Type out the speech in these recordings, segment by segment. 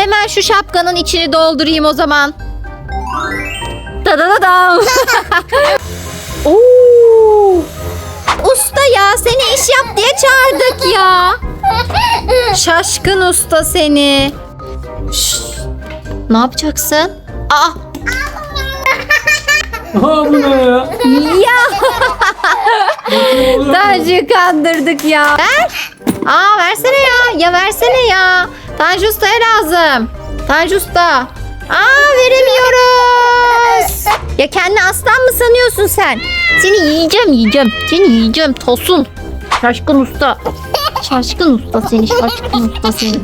Hemen şu şapkanın içini doldurayım o zaman. Da da da da. Oo. Usta ya seni iş yap diye çağırdık ya. Şaşkın usta seni. Şşş. Ne yapacaksın? Aa, Aa bu ne ya? ya Tanju kandırdık ya. Ver. Aa versene ya. Ya versene ya. Tanju Usta'ya lazım. Tanju Usta. Aa veremiyoruz. Ya kendi aslan mı sanıyorsun sen? Seni yiyeceğim yiyeceğim. Seni yiyeceğim tosun. Şaşkın usta. Şaşkın usta seni. Şaşkın usta seni.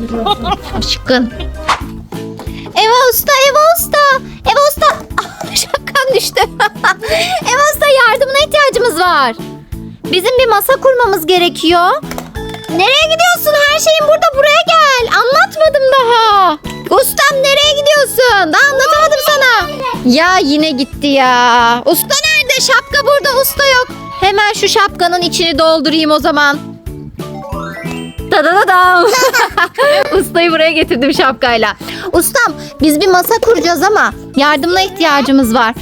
Şaşkın. Eva usta, Eva usta. Eva usta. Ah, düştü. Eva usta yardımına ihtiyacımız var. Bizim bir masa kurmamız gerekiyor. Nereye gidiyorsun? Her şeyin burada. Buraya gel. Anlatmadım daha. Ustam nereye gidiyorsun? Daha anlatamadım sana. Ya yine gitti ya. Usta nerede? Şapka burada. Usta yok. Hemen şu şapkanın içini doldurayım o zaman. Da da da da. Ustayı buraya getirdim şapkayla. Ustam biz bir masa kuracağız ama yardımına ihtiyacımız var.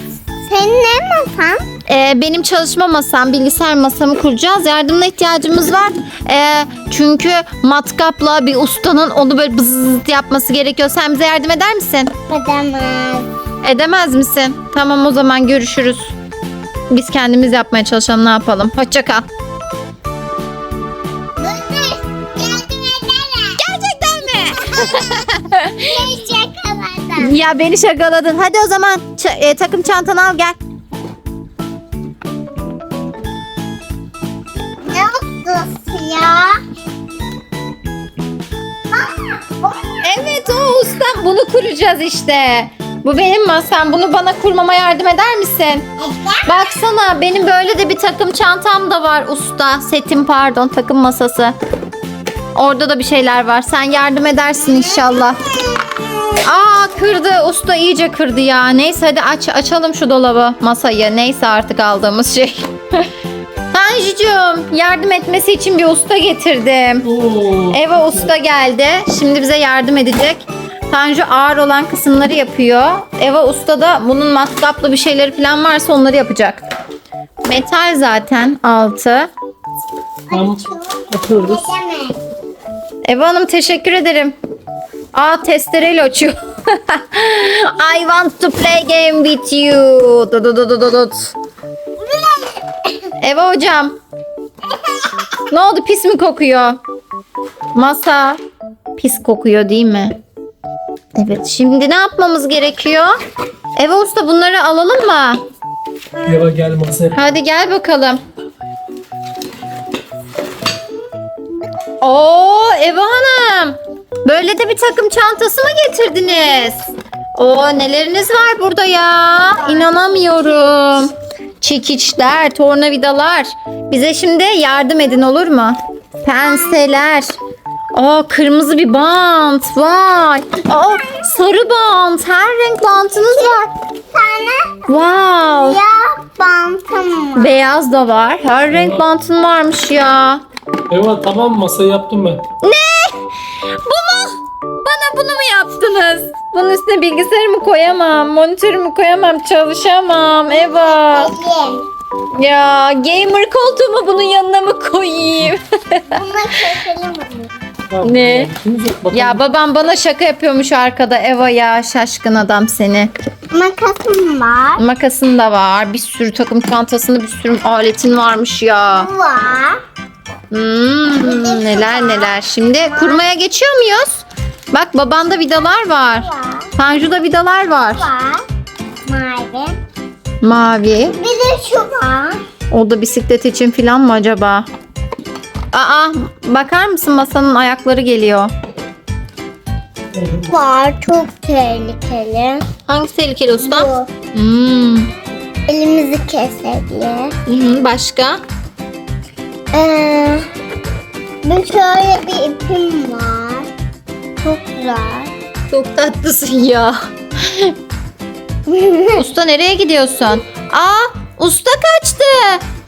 Senin ne masan? Ee, benim çalışma masam, bilgisayar masamı kuracağız. Yardımına ihtiyacımız var. Ee, çünkü matkapla bir ustanın onu böyle bızızıt yapması gerekiyor. Sen bize yardım eder misin? Edemez. Edemez misin? Tamam o zaman görüşürüz. Biz kendimiz yapmaya çalışalım ne yapalım. Hoşça kal. Gerçekten mi? Ya beni şakaladın. Hadi o zaman ç- e, takım çantanı al gel. Evet o ustam bunu kuracağız işte. Bu benim masam. Bunu bana kurmama yardım eder misin? Baksana benim böyle de bir takım çantam da var usta. Setim pardon takım masası. Orada da bir şeyler var. Sen yardım edersin inşallah. Aa kırdı. Usta iyice kırdı ya. Neyse hadi aç açalım şu dolabı, masayı. Neyse artık aldığımız şey. Tanjucuğum yardım etmesi için bir usta getirdim. Oo. Eva usta geldi. Şimdi bize yardım edecek. Tanju ağır olan kısımları yapıyor. Eva usta da bunun matkaplı bir şeyleri falan varsa onları yapacak. Metal zaten altı. Tamam. Atıyoruz. Eva Hanım teşekkür ederim. Aa testereyle açıyor. I want to play game with you. Eva hocam. Ne oldu pis mi kokuyor? Masa pis kokuyor değil mi? Evet şimdi ne yapmamız gerekiyor? Eva usta bunları alalım mı? Eva gel masaya. Hadi gel bakalım. Oo Eva Hanım. Böyle de bir takım çantası mı getirdiniz? Oo neleriniz var burada ya? İnanamıyorum. Çekiçler, tornavidalar. Bize şimdi yardım edin olur mu? Penseler. Aa kırmızı bir bant. Vay. Aa sarı bant. Her renk bantınız var. Sana Wow. ya bantım var. Beyaz da var. Her renk bantın varmış ya. Eva tamam masayı yaptım ben. Ne? Bu mu? Bana bunu mu yaptınız? Bunun üstüne bilgisayarımı koyamam. Monitörümü koyamam. Çalışamam. Eva. Ya gamer koltuğumu bunun yanına mı koyayım? Keselim Ne? Ya babam bana şaka yapıyormuş arkada. Eva ya şaşkın adam seni. Makasım var. Makasın da var. Bir sürü takım çantasında bir sürü aletin varmış ya. Bu var. Hmm, neler neler. Şimdi kurmaya geçiyor muyuz? Bak babanda vidalar var. Var. Tanju'da vidalar var. Var. Mavi. Mavi. Bir de şu var. O da bisiklet için falan mı acaba? Aa bakar mısın masanın ayakları geliyor. Var. Çok tehlikeli. Hangisi tehlikeli usta? Bu. Hmm. Elimizi kesebilir. hı hı, Başka? Ee, bir şöyle bir ipim var. Çok güzel. Çok tatlısın ya. Usta nereye gidiyorsun? Aa usta kaçtı.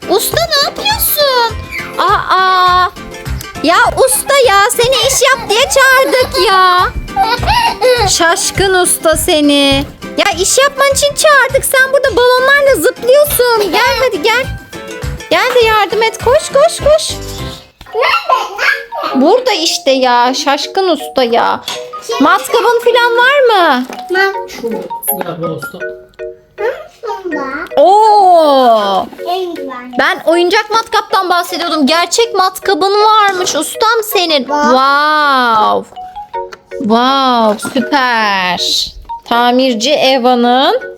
Usta ne yapıyorsun? Aa ya usta ya seni iş yap diye çağırdık ya. Şaşkın usta seni. Ya iş yapman için çağırdık. Sen burada balonlarla zıplıyorsun. Gel hadi gel. Gel de yardım et. Koş koş koş. Burada işte ya. Şaşkın usta ya. Matkabın falan var mı? Şu galiba usta. Oo! En güzel. Ben oyuncak matkaptan bahsediyordum. Gerçek matkabın varmış ustam senin. Wow. Wow, süper. Tamirci Eva'nın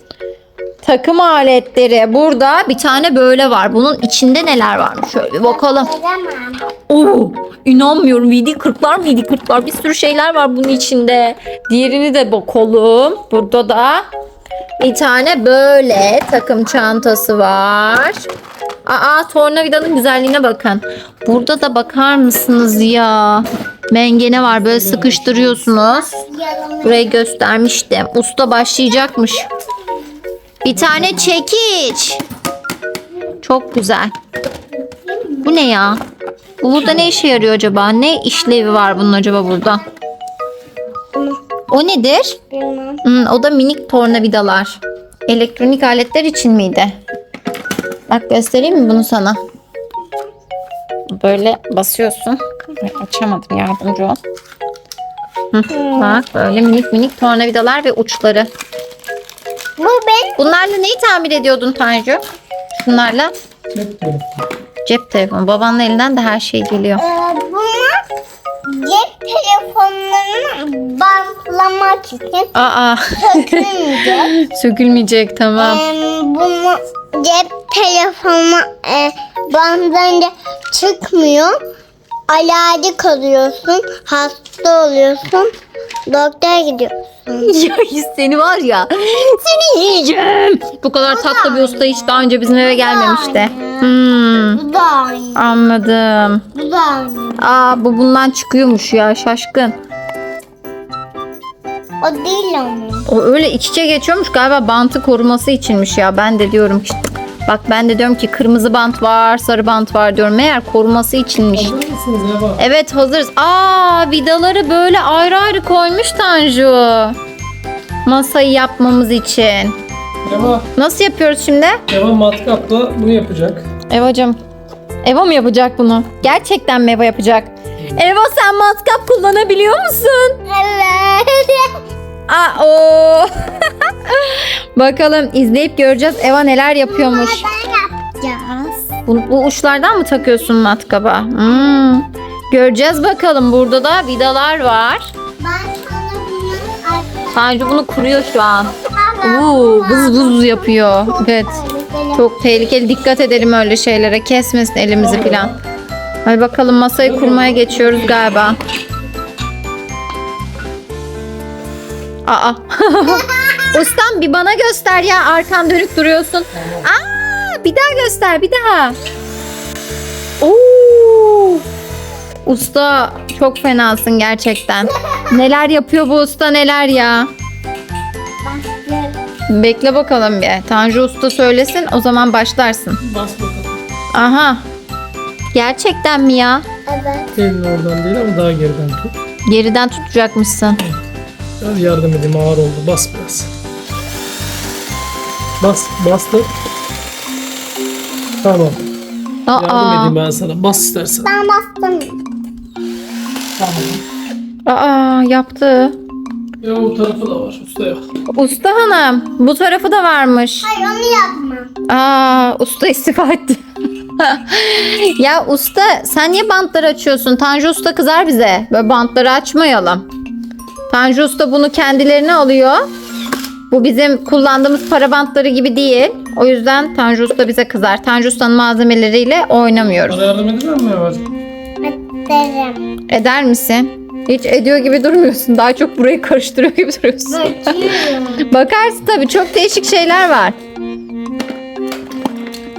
takım aletleri. Burada bir tane böyle var. Bunun içinde neler varmış? Şöyle bir bakalım. Oo, inanmıyorum. VD40'lar VD40'lar bir sürü şeyler var bunun içinde. Diğerini de bakalım. Burada da bir tane böyle takım çantası var. Aa tornavidanın güzelliğine bakın. Burada da bakar mısınız ya? Mengene var böyle sıkıştırıyorsunuz. Burayı göstermiştim. Usta başlayacakmış. Bir tane çekiç. Çok güzel. Bu ne ya? Bu burada ne işe yarıyor acaba? Ne işlevi var bunun acaba burada? O nedir? Bilmem. Hmm, o da minik tornavidalar. Elektronik aletler için miydi? Bak göstereyim mi bunu sana? Böyle basıyorsun. Açamadım yardımcı ol. Hı, bak böyle minik minik tornavidalar ve uçları. Bu benim. Bunlarla neyi tamir ediyordun Tanju? Şunlarla Cep telefonu. cep telefonu. Babanın elinden de her şey geliyor. Ee, bunlar cep telefonlarını bantlamak için Aa sökülmeyecek. sökülmeyecek tamam. Ee, bunu cep telefonu e, bantlayınca çıkmıyor. Alerji kalıyorsun. Hasta oluyorsun. Doktora gidiyorsun. Ya seni var ya. Seni yiyeceğim. Bu kadar tatlı bir usta hiç daha önce bizim eve gelmemişti. Hmm, Bu da aynı. anladım. Bu da aynı. Aa bu bundan çıkıyormuş ya şaşkın. O değil ama. O öyle iç içe geçiyormuş galiba bantı koruması içinmiş ya. Ben de diyorum işte. Bak ben de diyorum ki kırmızı bant var, sarı bant var diyorum. Meğer koruması içinmiş. Hazır mısınız Eva? Evet hazırız. Aa vidaları böyle ayrı ayrı koymuş Tanju. Masayı yapmamız için. Eva, Nasıl yapıyoruz şimdi? Eva matkapla bunu yapacak. Evacım. Eva mı yapacak bunu? Gerçekten mi Eva yapacak? Eva sen matkap kullanabiliyor musun? Evet. Aa o. Bakalım izleyip göreceğiz Eva neler yapıyormuş. Yapacağız. Bu, bu uçlardan mı takıyorsun matkaba? Hmm. Göreceğiz bakalım. Burada da vidalar var. Ben sana Tanju bunu kuruyor şu an. Oo, vız vız yapıyor. Evet. Çok tehlikeli. Dikkat edelim öyle şeylere. Kesmesin elimizi falan. Hadi bakalım masayı kurmaya geçiyoruz galiba. Aa. Ustam bir bana göster ya. Arkan dönük duruyorsun. Aa, bir daha göster bir daha. Oo. Usta çok fenasın gerçekten. Neler yapıyor bu usta neler ya. Bekle bakalım bir. Tanju Usta söylesin o zaman başlarsın. Bas bakalım. Aha. Gerçekten mi ya? Evet. Elini oradan değil ama daha geriden tut. Geriden tutacakmışsın. Biraz yardım edeyim ağır oldu. Bas biraz. Bas, bastır. Tamam. Yardım Aa. edeyim ben sana. Bas istersen. Ben bastım. Tamam. Aa yaptı. Ya o tarafı da var. Usta ya. Usta hanım bu tarafı da varmış. Hayır onu yapmam. Aa usta istifa etti. ya usta sen niye bantları açıyorsun? Tanju Usta kızar bize. Böyle bantları açmayalım. Tanju Usta bunu kendilerine alıyor. Bu bizim kullandığımız para bantları gibi değil. O yüzden Tanju Usta bize kızar. Tanju Usta'nın malzemeleriyle oynamıyoruz. Bana yardım edecek misin Eva'cığım? Derim. Eder misin? Hiç ediyor gibi durmuyorsun. Daha çok burayı karıştırıyor gibi duruyorsun. Bakıyorum. Bakarsın tabii çok değişik şeyler var.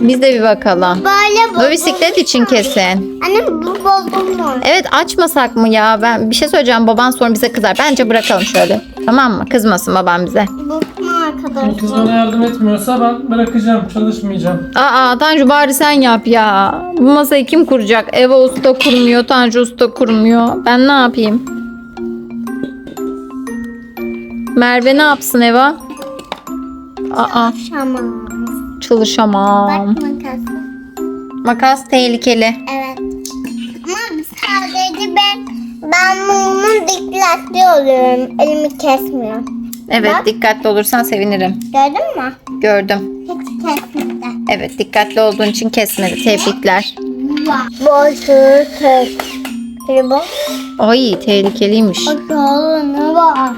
Biz de bir bakalım. Böyle Bu bisiklet için kesin. Anne bu bozulmuş. Evet açmasak mı ya? Ben bir şey söyleyeceğim. Baban sonra bize kızar. Bence bırakalım şöyle. Tamam mı? Kızmasın babam bize. Bu kız arkadaşlar? bana yardım etmiyorsa ben bırakacağım. Çalışmayacağım. Aa Tanju bari sen yap ya. Bu masayı kim kuracak? Eva Usta kurmuyor. Tanju Usta kurmuyor. Ben ne yapayım? Merve ne yapsın Eva? Aa Şamam. Çalışamam. Bak makas. Makas tehlikeli. Evet. Ama sadece ben ben bunun dikkatli oluyorum. Elimi kesmiyor. Evet Bak. dikkatli olursan sevinirim. Gördün mü? Gördüm. Hiç kesmedi. Evet dikkatli olduğun için kesmedi. Tebrikler. Boşu tek. Bak. Ay tehlikeliymiş. Bakalım ne var?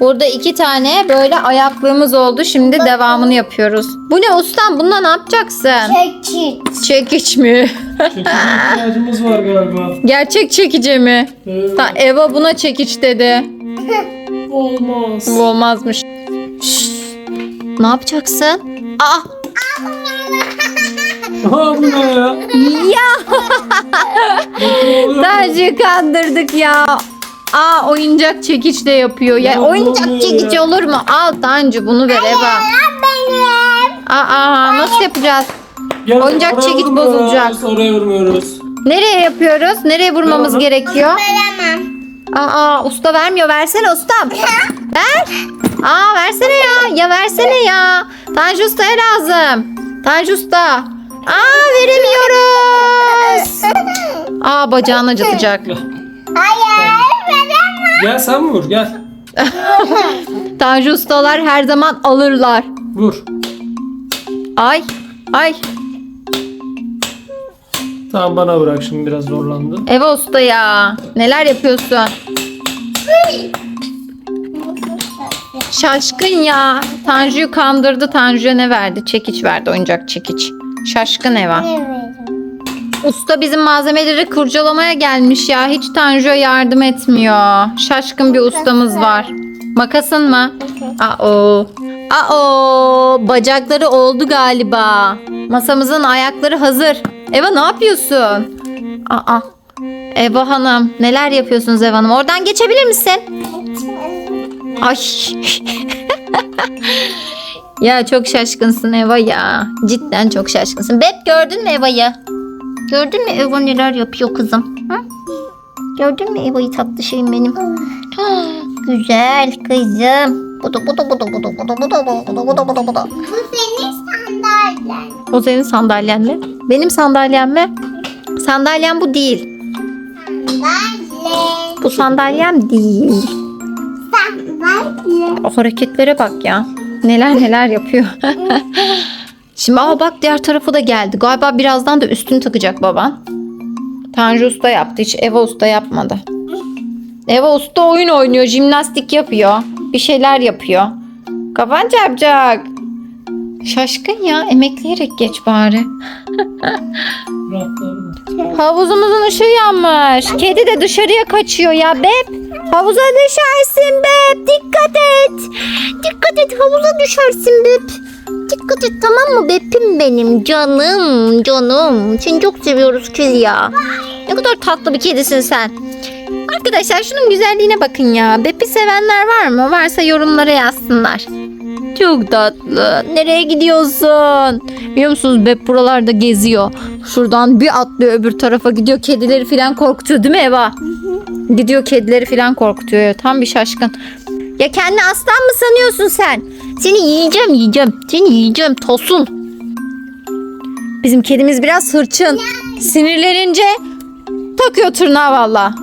Burada iki tane böyle ayaklığımız oldu. Şimdi devamını yapıyoruz. Bu ne ustam? Bununla ne yapacaksın? Çekiç. Çekiç mi? Çekici ihtiyacımız var galiba. Gerçek çekici mi? Evet. Ta Eva buna çekiç dedi. Olmaz. Bu olmazmış. Şşş. Ne yapacaksın? Aa, Aa bu ne ya? ya? Tanju kandırdık ya. Aa oyuncak çekiç de yapıyor. Ya Ya, oyuncak çekiç ya. olur mu? Al Tanju bunu ver Eva. benim. Aa nasıl yapacağız? Gel, Oyuncak oraya çekiç vurmuyoruz, bozulacak. Oraya vurmuyoruz. Nereye yapıyoruz? Nereye vurmamız Tamam. gerekiyor? Veremem. Aa usta vermiyor. Versene ustam. Ver. Aa versene ya. Ya versene ya. Tanju ustaya lazım. Tanju usta. Aa veremiyoruz. Aa bacağını acıtacak. Hayır. Gel sen vur gel. Tanju ustalar her zaman alırlar. Vur. Ay. Ay. Tamam bana bırak şimdi biraz zorlandı. Eva usta ya. Neler yapıyorsun? Şaşkın ya. Tanju'yu kandırdı. Tanju'ya ne verdi? Çekiç verdi. Oyuncak çekiç. Şaşkın Eva. Vereyim? Usta bizim malzemeleri kurcalamaya gelmiş ya. Hiç Tanju'ya yardım etmiyor. Şaşkın bir ustamız var. Makasın mı? Aa. Aa. Bacakları oldu galiba. Masamızın ayakları hazır. Eva ne yapıyorsun? Aa. Eva Hanım neler yapıyorsunuz Eva Hanım? Oradan geçebilir misin? Ay. ya çok şaşkınsın Eva ya. Cidden çok şaşkınsın. Bep gördün mü Eva'yı? Gördün mü Eva neler yapıyor kızım? Hı? Gördün mü Eva'yı tatlı şeyim benim? Ah, Güzel kızım. Budu budu budu budu budu budu budu budu budu budu. Bu senin sandalyen. O senin sandalyen mi? Benim sandalyem mi? Sandalyem bu değil. Sandalye. Bu sandalyem değil. Sandalye. O hareketlere bak ya. Neler neler yapıyor. Şimdi aa bak diğer tarafı da geldi. Galiba birazdan da üstünü takacak baban. Tanju Usta yaptı. Hiç Eva Usta yapmadı. Eva Usta oyun oynuyor. Jimnastik yapıyor. Bir şeyler yapıyor. Kafan çarpacak. Şaşkın ya. Emekleyerek geç bari. Havuzumuzun ışığı yanmış. Kedi de dışarıya kaçıyor ya Beb. Havuza düşersin Beb. Dikkat et. Dikkat et havuza düşersin Beb. Dikkat et tamam mı Beb'im benim canım canım. Seni çok seviyoruz kız ya. Ne kadar tatlı bir kedisin sen. Arkadaşlar şunun güzelliğine bakın ya. Beb'i sevenler var mı? Varsa yorumlara yazsınlar. Çok tatlı. Nereye gidiyorsun? Biliyor musunuz Beb buralarda geziyor. Şuradan bir atlıyor öbür tarafa gidiyor. Kedileri falan korkutuyor değil mi Eva? Gidiyor kedileri falan korkutuyor. Tam bir şaşkın. Ya kendi aslan mı sanıyorsun sen? Seni yiyeceğim yiyeceğim. Seni yiyeceğim tosun. Bizim kedimiz biraz hırçın. Sinirlenince takıyor tırnağı valla.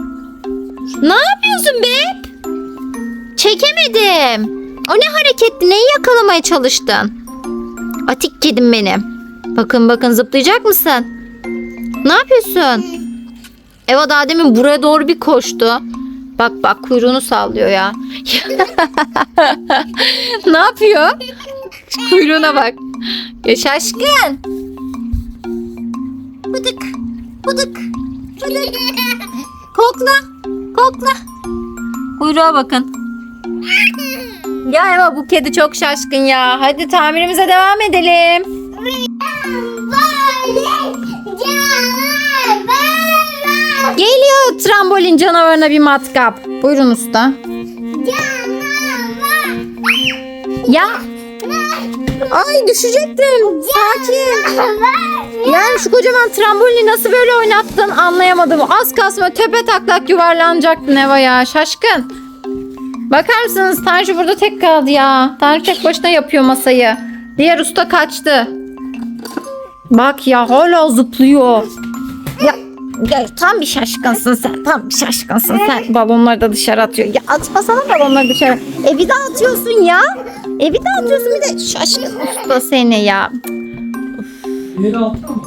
Ne yapıyorsun Beb? Çekemedim. O ne hareketti? Neyi yakalamaya çalıştın? Atik kedim benim. Bakın bakın zıplayacak mısın? Ne yapıyorsun? Eva daha demin buraya doğru bir koştu. Bak bak kuyruğunu sallıyor ya. ne yapıyor? Kuyruğuna bak. Ya şaşkın. Bıdık. Bıdık. Bıdık. Kokla. Kokla. Kuyruğa bakın. Ya Eva bu kedi çok şaşkın ya. Hadi tamirimize devam edelim. Trambolin canavarına bir matkap. Buyurun usta. Ya. Ay düşecektim. Sakin. Yani şu kocaman trambolini nasıl böyle oynattın anlayamadım. Az kalsın tepe taklak yuvarlanacaktın Eva ya. Şaşkın. Bakar mısınız? Tanju burada tek kaldı ya. Tanju tek başına yapıyor masayı. Diğer usta kaçtı. Bak ya hala zıplıyor. Ya, ya tam bir şaşkınsın sen. Tam bir şaşkınsın sen. Balonları da dışarı atıyor. Ya atmasana balonları dışarı. E bir de atıyorsun ya. E bir de atıyorsun bir de şaşkın usta seni ya. Yeri altta mı?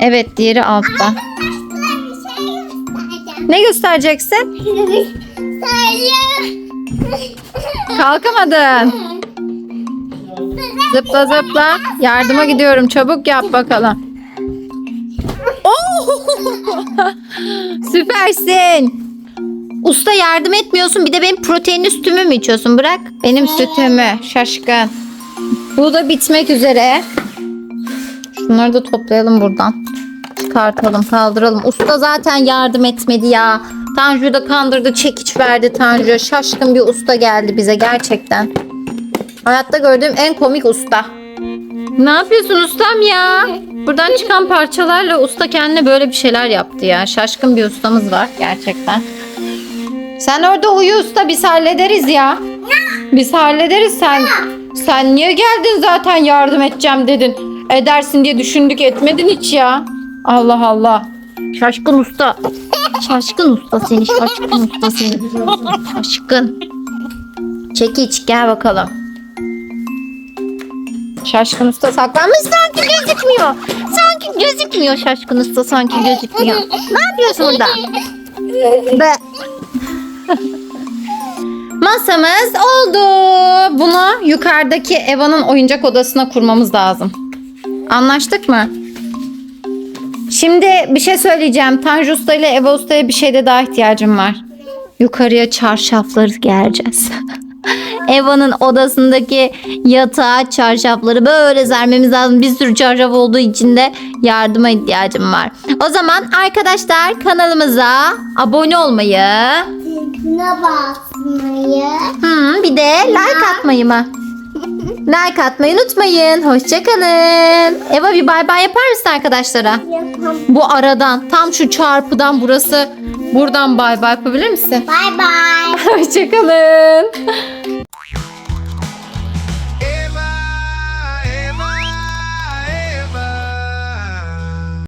Evet diğeri altta. Şey. Ne göstereceksin? Kalkamadın. Zıpla zıpla. Yardıma gidiyorum. Çabuk yap bakalım. Süpersin. Usta yardım etmiyorsun. Bir de benim proteinli sütümü mü içiyorsun? Bırak benim sütümü. Şaşkın. Bu da bitmek üzere. Şunları da toplayalım buradan. Çıkartalım, kaldıralım. Usta zaten yardım etmedi ya. Tanju da kandırdı, çekiç verdi Tanju. Şaşkın bir usta geldi bize gerçekten. Hayatta gördüğüm en komik usta. Ne yapıyorsun ustam ya? Buradan çıkan parçalarla usta kendine böyle bir şeyler yaptı ya. Şaşkın bir ustamız var gerçekten. Sen orada uyu usta biz hallederiz ya. Biz hallederiz sen. Sen niye geldin zaten yardım edeceğim dedin. Edersin diye düşündük etmedin hiç ya. Allah Allah. Şaşkın usta. Şaşkın usta seni. Şaşkın usta seni. Şaşkın. Çekiç gel bakalım. Şaşkın usta saklanmış sanki gözükmüyor. Sanki gözükmüyor şaşkın usta sanki gözükmüyor. Ne yapıyorsun orada? Be. Masamız oldu. Bunu yukarıdaki Eva'nın oyuncak odasına kurmamız lazım. Anlaştık mı? Şimdi bir şey söyleyeceğim. Tanju Usta ile Eva Usta'ya bir şeyde daha ihtiyacım var. Yukarıya çarşafları gereceğiz. Eva'nın odasındaki yatağa çarşafları böyle sermemiz lazım. Bir sürü çarşaf olduğu için de yardıma ihtiyacım var. O zaman arkadaşlar kanalımıza abone olmayı, Ne basmayı. hmm, bir de like atmayı mı? Like atmayı unutmayın. Hoşçakalın. Eva bir bay bay yapar mısın arkadaşlara? Yapam. Bu aradan tam şu çarpıdan burası buradan bay bay yapabilir misin? Bye bye. Hoşçakalın.